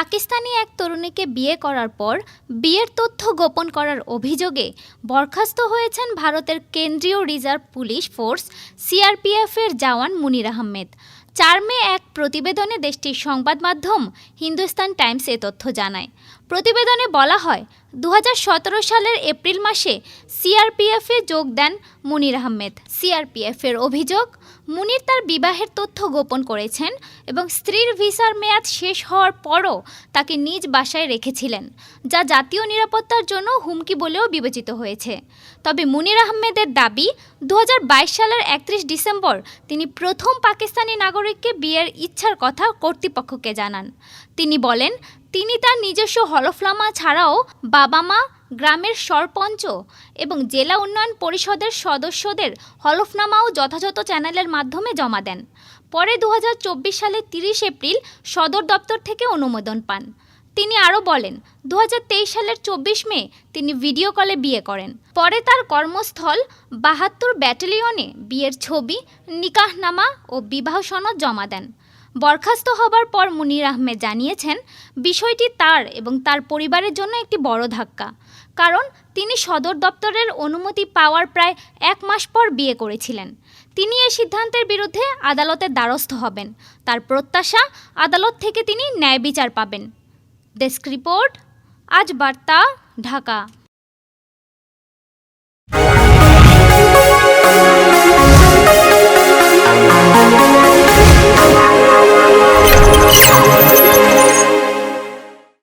পাকিস্তানি এক তরুণীকে বিয়ে করার পর বিয়ের তথ্য গোপন করার অভিযোগে বরখাস্ত হয়েছেন ভারতের কেন্দ্রীয় রিজার্ভ পুলিশ ফোর্স সিআরপিএফের জওয়ান মুনির আহমেদ। চার মে এক প্রতিবেদনে দেশটির সংবাদ মাধ্যম হিন্দুস্তান টাইমস এ তথ্য জানায়। প্রতিবেদনে বলা হয় দু হাজার সতেরো সালের এপ্রিল মাসে সিআরপিএফে যোগ দেন মুনির আহমেদ। সিআরপিএফের অভিযোগ, মুনির তার বিবাহের তথ্য গোপন করেছেন এবং স্ত্রীর ভিসার মেয়াদ শেষ হওয়ার পরও তাকে নিজ বাসায় রেখেছিলেন, যা জাতীয় নিরাপত্তার জন্য হুমকি বলেও বিবেচিত হয়েছে। তবে মুনির আহমেদের দাবি দু হাজার বাইশ সালের একত্রিশ ডিসেম্বর তিনি প্রথম পাকিস্তানি নাগরিককে বিয়ের ইচ্ছার কথা কর্তৃপক্ষকে জানান। তিনি বলেন তিনি তার নিজস্ব হলফনামা ছাড়াও বাবা মা গ্রামের সরপঞ্চ এবং জেলা উন্নয়ন পরিষদের সদস্যদের হলফনামাও যথাযথ চ্যানেলের মাধ্যমে জমা দেন। পরে দু সালের তিরিশ এপ্রিল সদর দপ্তর থেকে অনুমোদন পান। তিনি আরও বলেন দু হাজার তেইশ সালের চব্বিশ মে তিনি ভিডিও কলে বিয়ে করেন। পরে তার কর্মস্থল বাহাত্তর ব্যাটালিয়নে বিয়ের ছবি, নিকাহনামা ও বিবাহ সনদ জমা দেন। বরখাস্ত হবার পর মুনির আহমেদ জানিয়েছেন, বিষয়টি তার এবং তার পরিবারের জন্য একটি বড় ধাক্কা। কারণ, তিনি সদর দপ্তরের অনুমতি পাওয়ার প্রায় এক মাস পর বিয়ে করেছিলেন। তিনি এই সিদ্ধান্তের বিরুদ্ধে আদালতের দ্বারস্থ হবেন। তার প্রত্যাশা, আদালত থেকে তিনি ন্যায় বিচার পাবেন। ডেস্ক রিপোর্ট, আজ বার্তা, ঢাকা।